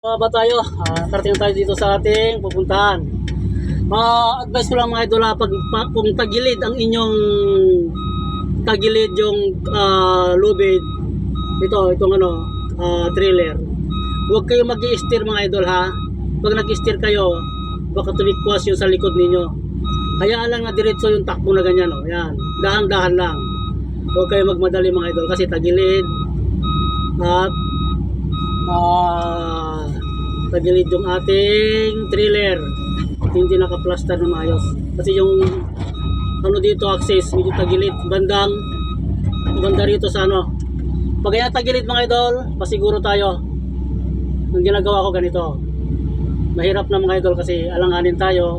ba tayo? Ah, na tayo dito sa ating pupuntahan. Ma-advise ko lang mga idol ha, pag, pa, kung tagilid ang inyong tagilid yung ah, lubid, ito, itong ano, ah, trailer. Huwag kayo mag steer mga idol ha. Pag nag-steer kayo, baka tumikwas yung sa likod ninyo. Kaya lang na diretso yung takbo na ganyan. Oh. Yan. Dahan-dahan lang. Huwag kayo magmadali mga idol kasi tagilid at ah tagilid yung ating trailer hindi nakaplaster na maayos. Kasi yung ano dito access medyo tagilid. Bandang banda rito sa ano. Pag kaya tagilid mga idol pasiguro tayo. Ang ginagawa ko ganito. Mahirap na mga idol kasi alanganin tayo.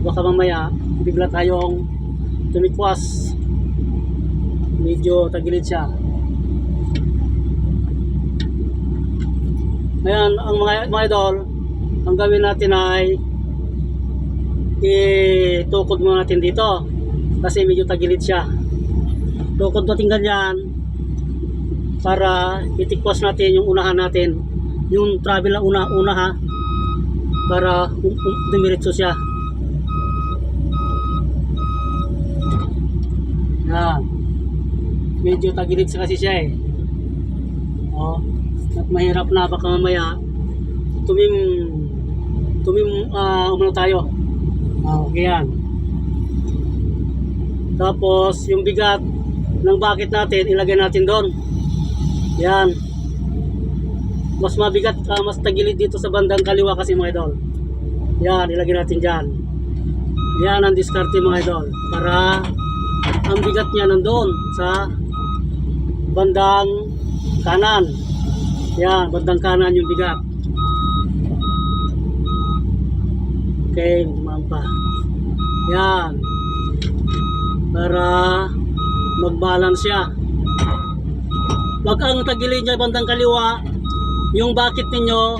Baka mamaya bigla tayong tumikwas. Medyo tagilid siya Ngayon, ang mga, mga idol, ang gawin natin ay itukod muna natin dito kasi medyo tagilid siya. Tukod natin ganyan para itikwas natin yung unahan natin. Yung travel na una-una ha para um, um, dumiretso siya. Yan. Medyo tagilid siya kasi siya eh. Oh at mahirap na baka mamaya tumim tumim uh, umano tayo. Ah, okay yan. Tapos yung bigat ng bakit natin ilagay natin doon. Yan. Mas mabigat uh, mas tagilid dito sa bandang kaliwa kasi mga idol. Yan ilagay natin dyan. Yan ang diskarte mga idol. Para ang bigat niya nandoon sa bandang kanan yan, bandang kanan yung bigat. Okay, mampa. Yan. Para mag-balance siya. Wag ang tagilid niya bandang kaliwa, yung bakit ninyo,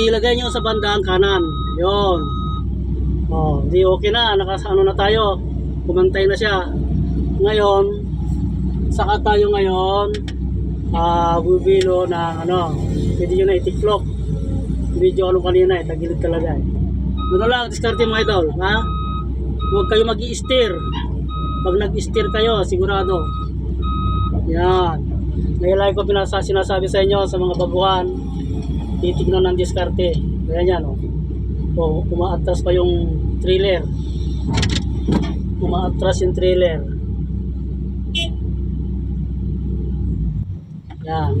ilagay niyo sa bandang kanan. Yon. Oh, di okay na, nakas ano na tayo. Kumantay na siya. Ngayon, saka tayo ngayon ah bubilo na ano pwede na itiklop video ano kanina eh tagilid talaga eh. Ano lang diskarte mga idol ha? Huwag kayo mag steer pag nag steer kayo sigurado. Yan. Nailay ko pinasa, sinasabi sa inyo sa mga baguhan titignan ng diskarte kaya yan oh. oh umaatras pa yung trailer. Umaatras yung trailer Yan.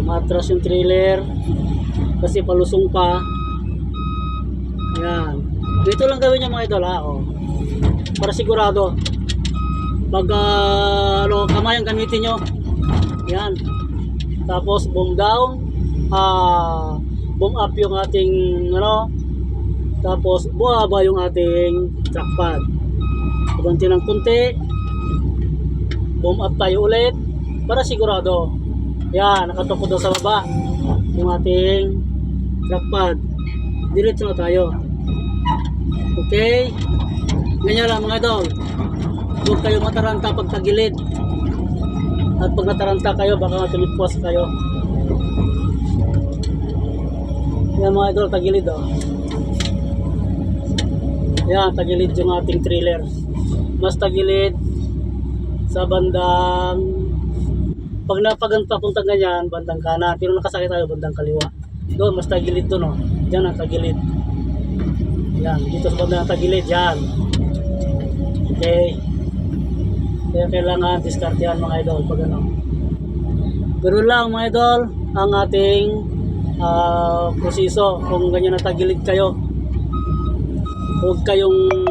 Tumatras yung trailer. Kasi palusong pa. Yan. Dito lang gawin yung mga idol ha. Oh. Para sigurado. Pag uh, ano, kamay ang gamitin nyo. Yan. Tapos boom down. Uh, boom up yung ating ano. Tapos buhaba yung ating trackpad. Kubanti ng kunti. Boom up tayo ulit para sigurado. Yan, nakatukod daw sa baba yung ating trackpad. Diretso na tayo. Okay? Ganyan lang mga idol. Huwag kayo mataranta pag tagilid. At pag nataranta kayo, baka tumipwas kayo. Yan mga idol, tagilid oh. Yan, tagilid yung ating trailer. Mas tagilid sa bandang pag napagan papunta ganyan, bandang kanan, pero nakasakit tayo bandang kaliwa. Doon, mas tagilid doon, oh. Diyan ang tagilid. Yan, dito sa bandang tagilid, yan. Okay. Kaya kailangan diskartehan mga idol pag ano. Pero lang mga idol, ang ating uh, proseso kung ganyan na tagilid kayo. Huwag kayong